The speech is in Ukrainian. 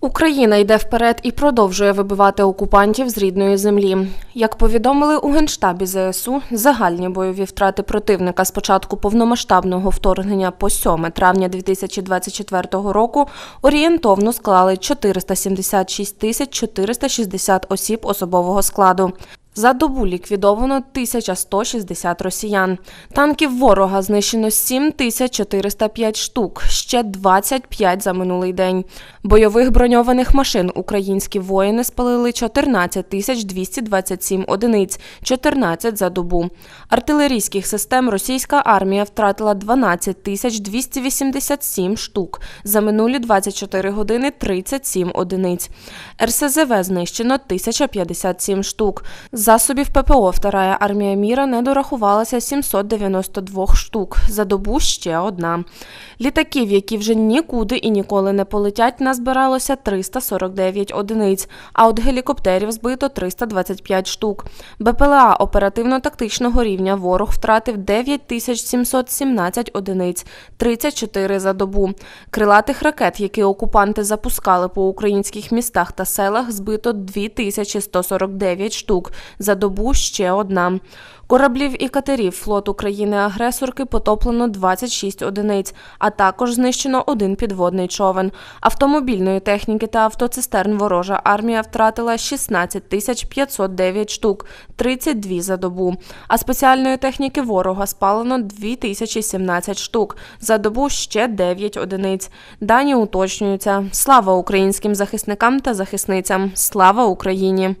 Україна йде вперед і продовжує вибивати окупантів з рідної землі. Як повідомили у генштабі ЗСУ, загальні бойові втрати противника з початку повномасштабного вторгнення по 7 травня 2024 року орієнтовно склали 476 тисяч 460 осіб особового складу. За добу ліквідовано 1160 росіян. Танків ворога знищено 7405 штук, ще 25 за минулий день. Бойових броньованих машин українські воїни спалили 14 тисяч 227 одиниць, 14 за добу. Артилерійських систем російська армія втратила 12 тисяч 287 штук. За минулі 24 години 37 одиниць. РСЗВ знищено 1057 штук. Засобів ППО Вторая армія міра не дорахувалася 792 штук. За добу ще одна. Літаків, які вже нікуди і ніколи не полетять, назбиралося 349 одиниць, а от гелікоптерів збито 325 штук. БПЛА оперативно-тактичного рівня ворог втратив 9717 одиниць, 34 за добу. Крилатих ракет, які окупанти запускали по українських містах та селах, збито 2149 штук. За добу ще одна. Кораблів і катерів флоту країни-агресорки потоплено 26 одиниць, а також знищено один підводний човен. Автомобільної техніки та автоцистерн ворожа армія втратила 16 тисяч 509 штук, 32 за добу. А спеціальної техніки ворога спалено 2017 штук. За добу ще 9 одиниць. Дані уточнюються. Слава українським захисникам та захисницям! Слава Україні!